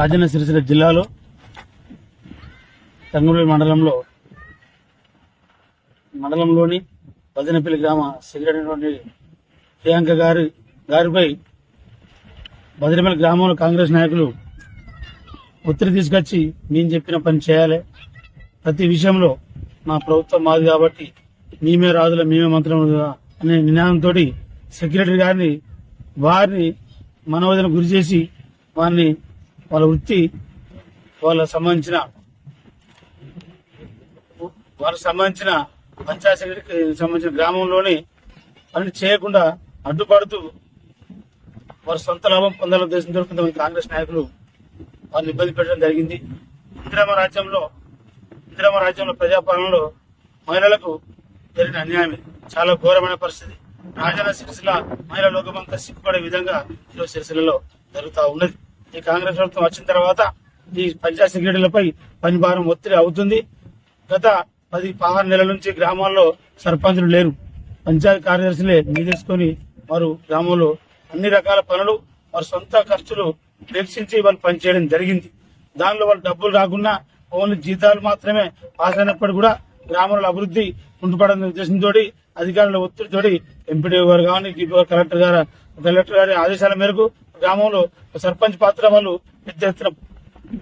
రాజన్న సిరిసిల్ల జిల్లాలో తంగళూరు మండలంలో మండలంలోని బదనపల్లి గ్రామ సెక్రటరీ ప్రియాంక గారి గారిపై బదనపల్లి గ్రామంలో కాంగ్రెస్ నాయకులు ఒత్తిడి తీసుకొచ్చి మేము చెప్పిన పని చేయాలి. ప్రతి విషయంలో మా ప్రభుత్వం మాది కాబట్టి మేమే రాజుల మేమే మంత్రం అనే నినాదంతో సెక్రటరీ గారిని వారిని మనోవేదన గురి చేసి వారిని వాళ్ళ వృత్తి వాళ్ళకు సంబంధించిన వాళ్ళకు సంబంధించిన పంచాయతీ సంబంధించిన గ్రామంలోని పని చేయకుండా అడ్డుపడుతూ వారి సొంత లాభం పొందాల ఉద్దేశంతో కొంతమంది కాంగ్రెస్ నాయకులు వారిని ఇబ్బంది పెట్టడం జరిగింది. ఇందిరామ రాజ్యంలో ఇందిరామ రాజ్యంలో ప్రజాపాలనలో మహిళలకు జరిగిన అన్యాయమే. చాలా ఘోరమైన పరిస్థితి. రాజన్న సిరిసిల్ల మహిళా లోకమంతా సిగ్గుపడే విధంగా ఈరోజు సిరిసిల్లలో జరుగుతూ ఉన్నది. ఈ కాంగ్రెస్ ప్రభుత్వం వచ్చిన తర్వాత ఈ పంచాయతీ సెక్రటరీలపై పని భారం ఒత్తిడి అవుతుంది. గత పది పదహారు నెలల నుంచి గ్రామాల్లో సర్పంచులు లేరు. పంచాయతీ కార్యదర్శులే నిధులుకొని వారు గ్రామంలో అన్ని రకాల పనులు వారి సొంత ఖర్చులు వీక్షించి వాళ్ళు పనిచేయడం జరిగింది. దానిలో వాళ్ళు డబ్బులు రాకుండా ఓన్లీ జీతాలు మాత్రమే పాస్ అయినప్పుడు కూడా గ్రామంలో అభివృద్ధి కుంటుపడని ఉద్దేశంతో అధికారుల ఒత్తిడితోటి ఎంపీడీ గారు కానీ డిపో కలెక్టర్ గారు కలెక్టర్ గారి ఆదేశాల మేరకు గ్రామంలో సర్పంచ్ పాత్ర వాళ్ళు పెద్ద ఎత్తున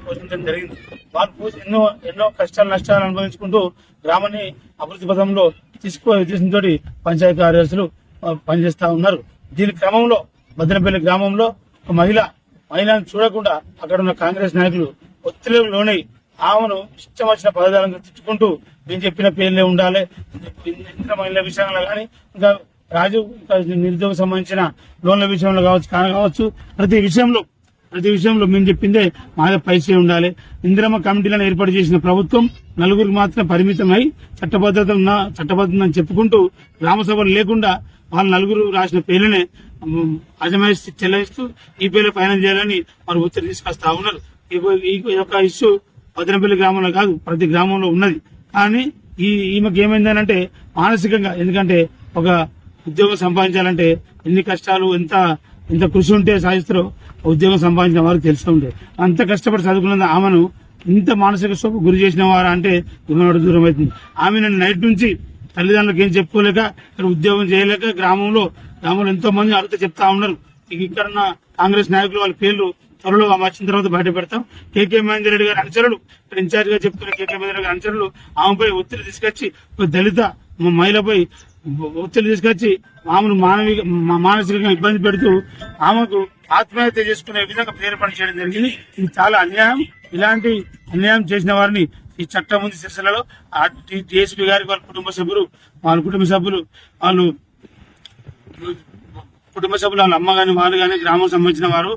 పోషించడం జరిగింది. వాళ్ళు పూజ- ఎన్నో ఎన్నో కష్టాలు నష్టాలు అనుభవించుకుంటూ గ్రామాన్ని అభివృద్ధి పథంలో తీసుకుపోయే ఉద్దేశంతో పంచాయతీ కార్యదర్శులు పనిచేస్తా ఉన్నారు. దీని క్రమంలో బద్దనపల్లి గ్రామంలో ఒక మహిళ మహిళను చూడకుండా అక్కడ ఉన్న కాంగ్రెస్ నాయకులు ఒత్తిడికి లోనై ఆమెను ఇష్టం వచ్చిన పదజాలంగా తిట్టుకుంటూ నేను చెప్పిన పేర్లే ఉండాలి ఇంద్ర మహిళల విషయంలో కానీ ఇంకా రాజు నిరుద్యోగ సంబంధించిన లోన్ల విషయంలో కావచ్చు కావచ్చు ప్రతి విషయంలో ప్రతి విషయంలో మేము చెప్పిందే మాదే పైసే ఉండాలి. ఇందిరమ్మ కమిటీలను ఏర్పాటు చేసిన ప్రభుత్వం నలుగురికి మాత్రం పరిమితమై చట్టబద్ధత ఉన్న చట్టబద్ధత చెప్పుకుంటూ గ్రామ సభలు లేకుండా వాళ్ళ నలుగురు రాసిన పేర్లనే అజమాయిస్తూ చెల్లిస్తూ ఈ పేర్లు ఫైనల్ చేయాలని వారు ఒత్తిడి తీసుకొస్తా ఉన్నారు. ఈ- యొక్క ఇష్యూ భద్రంపల్లి గ్రామంలో కాదు ప్రతి గ్రామంలో ఉన్నది. కానీ ఈ ఈమెకి ఏమైందనంటే మానసికంగా ఎందుకంటే ఒక ఉద్యోగం సంపాదించాలంటే ఎన్ని కష్టాలు ఎంత ఎంత కృషి ఉంటే సాధిస్తారో ఉద్యోగం సంపాదించిన వారికి తెలుస్తూ ఉంటాయి అంత కష్టపడి చదువుకున్న ఆమెను ఇంత మానసిక శోభ గురి చేసిన వారు అంటే ఇవ్వడం దూరం అవుతుంది. ఆమె నన్ను నైట్ నుంచి తల్లిదండ్రులకు ఏం చెప్పుకోలేక ఇక్కడ ఉద్యోగం చేయలేక గ్రామంలో గ్రామంలో ఎంతో మంది అడుగుతూ చెప్తా ఉన్నారు. ఇక్కడ ఉన్న కాంగ్రెస్ నాయకులు వాళ్ళ పేర్లు త్వరలో ఆమె వచ్చిన తర్వాత బయట పెడతాం. కేకే మహేందర్ రెడ్డి గారి అనుచరులు ఇక్కడ ఇన్ఛార్జ్గా చెప్తున్న కేకే మహేందర్ గారి అనుచరులు ఆమెపై ఒత్తిడి తీసుకొచ్చి ఒక దళిత మహిళపై ఒత్తిడి తీసుకొచ్చి ఆమెను మానవిక మా- మానసికంగా ఇబ్బంది పెడుతూ ఆమెకు ఆత్మహత్య చేసుకునే విధంగా ప్రేరేపణ చేయడం జరిగింది ఇది చాలా అన్యాయం ఇలాంటి అన్యాయం చేసిన వారిని ఈ చట్టం ఉంది సిరిసిల్లలో డిఎస్పీ గారికి వాళ్ళ కుటుంబ సభ్యులు వాళ్ళ కుటుంబ సభ్యులు వాళ్ళు కుటుంబ సభ్యులు వాళ్ళ అమ్మ గాని వాళ్ళు గాని గ్రామం సంబంధించిన వారు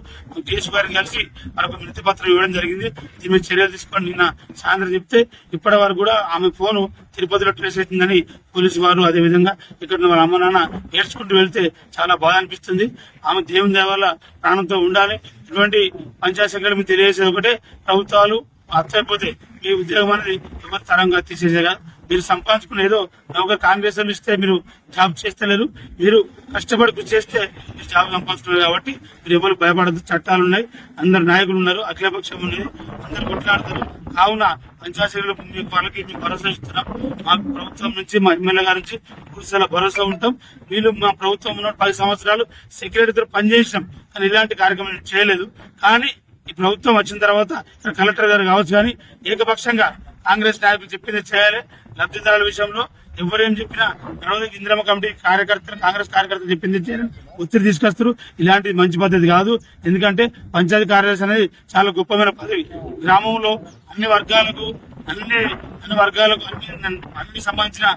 కేసు గారిని కలిసి వాళ్ళకు మృతి పత్రం ఇవ్వడం జరిగింది. దీని మీద చర్యలు తీసుకొని నిన్న సాయంత్రం చెప్తే ఇప్పటి వరకు కూడా ఆమె ఫోను తిరుపతిలో ట్రేస్ అవుతుందని పోలీసు వారు అదే విధంగా ఇక్కడ వాళ్ళ అమ్మ నాన్న ఏడ్చుకుంటూ వెళ్తే చాలా బాధ అనిపిస్తుంది. ఆమె దేవుని దేవాల ప్రాణంతో ఉండాలి. ఇటువంటి పంచాయత్ సెక్రటరీ మీకు తెలియజేసేది ఒకటే. ప్రభుత్వాలు అర్థమైపోతే మీ ఉద్యోగం అనేది ఎవరి తరంగా తీసేసేగా. మీరు సంపాదించుకునేదో ఒక కాంగ్రెస్ ఇస్తే మీరు జాబ్ చేస్తలేరు. మీరు కష్టపడి కృషి చేస్తే మీరు జాబ్ సంపాదిస్తున్నారు కాబట్టి మీరు ఎవరు భయపడద్దు. చట్టాలు ఉన్నాయి. అందరు నాయకులు ఉన్నారు. అఖిలపక్షం ఉన్నది అందరు కొట్లాడతారు. కావున పంచాయతీలు మీకు వాళ్ళకి మీకు భరోసా ఇస్తున్నాం. మాకు ప్రభుత్వం నుంచి మా ఎమ్మెల్యే గారి నుంచి పూర్తిగా భరోసా ఉంటాం. వీళ్ళు మా ప్రభుత్వం ఉన్న పది సంవత్సరాలు సెక్రటరీతో పనిచేసినాం. కానీ ఇలాంటి కార్యక్రమం చేయలేదు. కానీ ఈ ప్రభుత్వం వచ్చిన తర్వాత కలెక్టర్ గారు కావచ్చు కానీ ఏకపక్షంగా కాంగ్రెస్ నాయకులు చెప్పింది చేయాలి. లబ్ధిదారుల విషయంలో ఎవరేం చెప్పినా తర్వాత ఇందిరమ్మ కమిటీ కార్యకర్తలు కాంగ్రెస్ కార్యకర్తలు చెప్పింది చేయాలి. ఒత్తిడి తీసుకొస్తారు. ఇలాంటి మంచి పద్ధతి కాదు. ఎందుకంటే పంచాయతీ కార్యదర్శి అనేది చాలా గొప్పమైన పదవి. గ్రామంలో అన్ని వర్గాలకు అన్ని అన్ని వర్గాలకు అన్ని అన్ని సంబంధించిన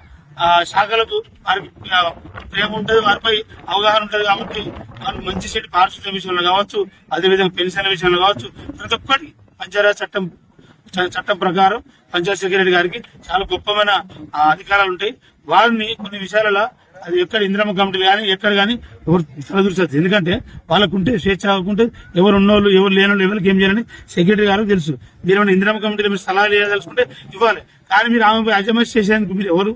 శాఖలకు వారికి ప్రేమ ఉంటుంది వారిపై అవగాహన ఉంటుంది కాబట్టి వారు మంచి చెడు పారిశుద్ధ్య విషయంలో కావచ్చు అదేవిధంగా పెన్షన్ల విషయంలో కావచ్చు ప్రతి ఒక్కటి పంచాయతీ చట్టం చట్టం ప్రకారం పంచాయత్ సెక్రటరీ గారికి చాలా గొప్పమైన అధికారాలు ఉంటాయి. వారిని కొన్ని విషయాలలో అది ఎక్కడ ఇంద్రమ్మ కమిటీలు కానీ ఎక్కడ కానీ ఎవరు తలదూర్చదు ఎందుకంటే వాళ్ళకుంటే స్వేచ్ఛ అవ్వకుంటే ఎవరు ఉన్నోళ్ళు ఎవరు లేనోళ్ళు ఎవరికి ఏం చేయాలని సెక్రటరీ గారు తెలుసు. మీరు ఏమైనా ఇంద్రమ్మ కమిటీలో మీరు సలహాలు ఇవ్వదలుచుకుంటే ఇవ్వాలి. కానీ మీరు ఆమె అజమాయిష్ చేసేందుకు మీరు ఎవరు?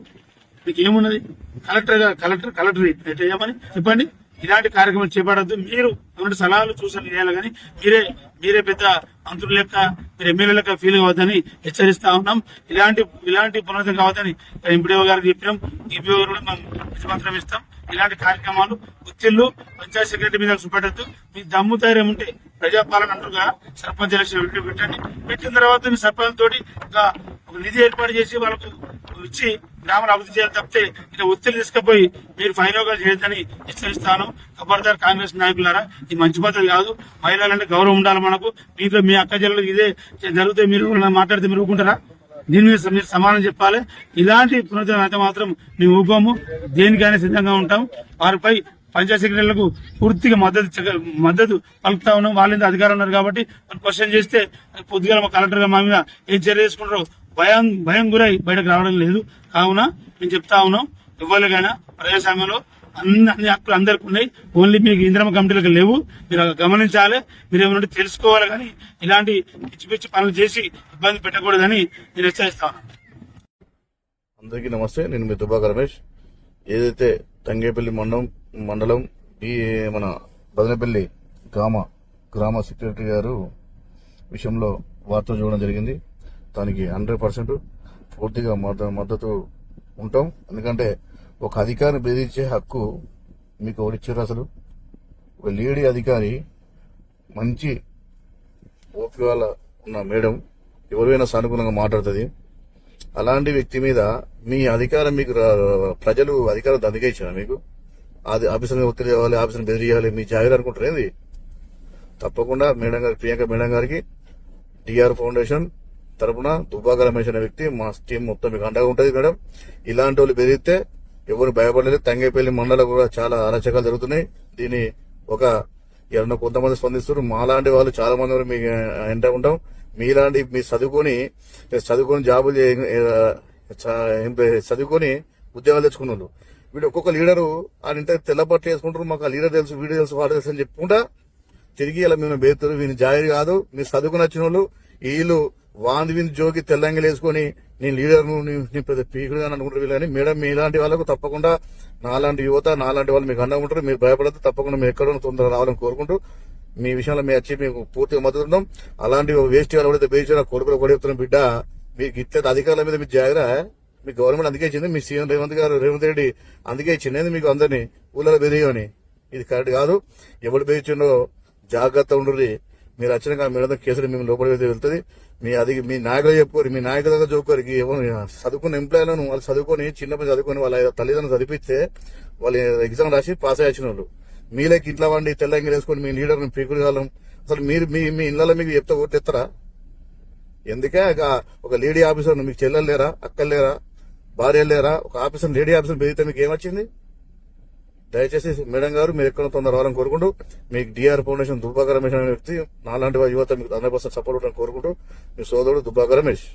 మీకు ఏమున్నది కలెక్టర్ గా- కలెక్టర్ కలెక్టర్ చేయమని చెప్పండి. ఇలాంటి కార్యక్రమాలు చేపడద్దు మీరు ఏమంటే సలహాలు సూచనలు చేయాలి కానీ మీరే మీరే పెద్ద మంత్రుల లెక్క మీరు ఎమ్మెల్యే లెక్క ఫీల్ కావద్దని హెచ్చరిస్తా ఉన్నాం. ఇలాంటి ఇలాంటి పునరుద్ధం కావద్దని ఎంపీడీఓ గారికి చెప్పినాం డిపిఓ గారు కూడా మనం విశ్వాసం ఇస్తాం. ఇలాంటి కార్యక్రమాలు ఒత్తిళ్ళు పంచాయత్ సెక్రటరీ మీద చూపెట్టద్దు. మీ దమ్ము ధైర్యం ఉంటే ప్రజాపాలన అంటుగా సర్పంచ్ ఎలక్షన్ పెట్టండి. పెట్టిన తర్వాత మీ సర్పంచ్ తోటి ఒక ఒక నిధి ఏర్పాటు చేసి వాళ్ళకు ఇచ్చి గ్రామాన్ని అభివృద్ధి చేయాలి తప్పితే ఇట్లా ఒత్తిడి తీసుకుపోయి మీరు ఫైరోగాలు చేయొద్దని హెచ్చరిస్తాను. ఖబర్దార్ కాంగ్రెస్ నాయకులారా ఇది మంచి పద్ధతి కాదు. మహిళలంటే గౌరవం ఉండాలి మనకు. దీంట్లో మీ అక్క చెల్లెలు ఇదే జరిగితే మీరు మాట్లాడితే మీరు ఊరుకుంటారా? దీని మీద మీరు సమానం చెప్పాలి. ఇలాంటి పునరుద్ధరణ అయితే మాత్రం మేము ఊపాము దేనికైనా సిద్ధంగా ఉంటాం. వారిపై పంచాయత్ సెక్రటరీలకు పూర్తిగా మద్దతు మద్దతు పలుకుతా ఉన్నాం. వాళ్ళ అధికారం ఉన్నారు కాబట్టి వాళ్ళు క్వశ్చన్ చేస్తే పొద్దుగా మా కలెక్టర్ గారు మా మీద ఏం చర్య తీసుకుంటారో భయం భయం గురై బయటకు రావడం లేదు. కావున మేము చెప్తా ఉన్నాం ఎవరికైనా ప్రజాస్వామ్యంలో అన్ని అన్ని హక్కులు అందరికి ఉన్నాయి. ఓన్లీ మీకు ఇంద్రమ కమిటీలకు లేవు. మీరు గమనించాలి. మీరు ఏమైనా తెలుసుకోవాలి కానీ ఇలాంటి పిచ్చి పిచ్చి పనులు చేసి ఇబ్బంది పెట్టకూడదని నేను హెచ్చరిస్తా ఉన్నాను. అందరికీ నమస్తే. నేను మీ దుబాక రమేష్. ఏదైతే తంగేపల్లి మండలం మండలం ఈ మన బదనపల్లి గ్రామ గ్రామ సెక్రటరీ గారు విషయంలో వార్త చూడడం జరిగింది. దానికి హండ్రెడ్ పర్సెంట్ పూర్తిగా మద్ద- మద్దతు ఉంటాం. ఎందుకంటే ఒక అధికారిని బెదిరించే హక్కు మీకు ఎవరిచ్చారు అసలు? ఒక లేడీ అధికారి మంచి ఓపిక ఉన్న మేడం ఎవరైనా సానుకూలంగా మాట్లాడుతుంది. అలాంటి వ్యక్తి మీద మీ అధికారం మీకు ప్రజలు అధికారం అందుకే ఇచ్చారు మీకు? అది ఆఫీసర్ ఒత్తిడి చేయాలి ఆఫీసర్ బెదిరియాలి మీ జాగ్రత్త అనుకుంటారు ఏంది? తప్పకుండా మేడం గారి ప్రియాంక మేడం గారికి టిఆర్ ఫౌండేషన్ తరపున దుబ్బాక రమేష్ అనే వ్యక్తి మా టీం మొత్తం మీకు అండగా ఉంటుంది మేడం. ఇలాంటి వాళ్ళు బెదిరితే ఎవరు భయపడలేదు. తంగేపల్లి మండలం కూడా చాలా అరాచకాలు జరుగుతున్నాయి. దీని ఒక ఎవరన్నా కొంతమంది స్పందిస్తున్నారు. మాలాంటి వాళ్ళు చాలా మంది కూడా మీకు ఎంట ఉంటాం. మీలాంటి మీరు చదువుకొని చదువుకొని జాబులు చదువుకొని ఉద్యోగాలు తెచ్చుకున్న వాళ్ళు వీడు ఒక్కొక్క లీడరు ఆయన ఇంత తెల్ల వేసుకుంటారు మాకు ఆ లీడర్ తెలుసు వీడు తెలుసు వాడు తెలుసు అని చెప్పుకుంటా తిరిగి ఇలా మేము బేతురు వీని జాయిర్ కాదు మీరు చదువుకుని వచ్చిన వాళ్ళు వీళ్ళు వాంది విని జోకి తెల్లంగిలు వేసుకొని నేను లీడర్ను నీ- నీ పెద్ద పీకుడుగా అనుకుంటారు వీళ్ళని మేడం మీలాంటి వాళ్ళకు తప్పకుండా నాలాంటి యువత నాలాంటి వాళ్ళు మీకు అండగా ఉంటారు మీరు భయపడద్దు తప్పకుండా మీరు ఎక్కడ తొందరగా రావాలని కోరుకుంటూ మీ విషయంలో మేము వచ్చి మీకు పూర్తిగా మద్దతు ఉన్నాం అలాంటి వేస్ట్ వాళ్ళు ఎవరైతే బేచిన కొడుకులు కూడా బిడ్డ. మీకు ఇట్లా అధికారుల మీద మీ జాగ్రత్త. మీ గవర్నమెంట్ అందుకే ఇచ్చింది మీ సీఎం రేవంత్ గారు రేవంత్ రెడ్డి అందుకే ఇచ్చింది మీకు అందరినీ. ఊళ్ళలో బెదిరియని ఇది కరెక్ట్ కాదు. ఎవడు బెదిరించిండో జాగ్రత్త ఉండరు మీరు వచ్చిన కానీ కేసులు మేము లోపల వెళ్తుంది. మీ అది మీ నాయకులు చెప్పుకోరు మీ నాయకుల దగ్గర చెప్పుకోరు. చదువుకున్న ఎంప్లాయీలను వాళ్ళు చదువుకొని చిన్నప్పుడు చదువుకొని వాళ్ళ తల్లిదండ్రులు చదివిస్తే వాళ్ళు ఎగ్జామ్ రాసి పాస్ అయ్యాల్సిన వాళ్ళు మీలేకి ఇంట్లో వండి తెల్లంగి వేసుకొని మీ లీడర్ని పీకుడు కాలం. అసలు మీరు మీ మీ ఇళ్ళలో మీకు చెప్తే ఓట్లు ఎత్తరా ఎందుకే ఇక ఒక లేడీ ఆఫీసర్ మీకు చెల్లెలు లేరా అక్కలు లేరా భార్య లేరా? ఒక ఆఫీసర్ లేడీ ఆఫీసర్ పెరిగితే మీకు ఏమొచ్చింది? దయచేసి మేడం గారు మీరు ఎక్కడ తొందర రావాలని కోరుకుంటూ మీకు డిఆర్ ఫౌండేషన్ దుబ్బాక రమేష్ అనే వ్యక్తి నాలాంటి యువత మీకు హండ్రెడ్ పర్సెంట్ సపోర్ట్ ఉంటాలని కోరుకుంటూ మీ సోదరుడు దుబ్బాక రమేష్.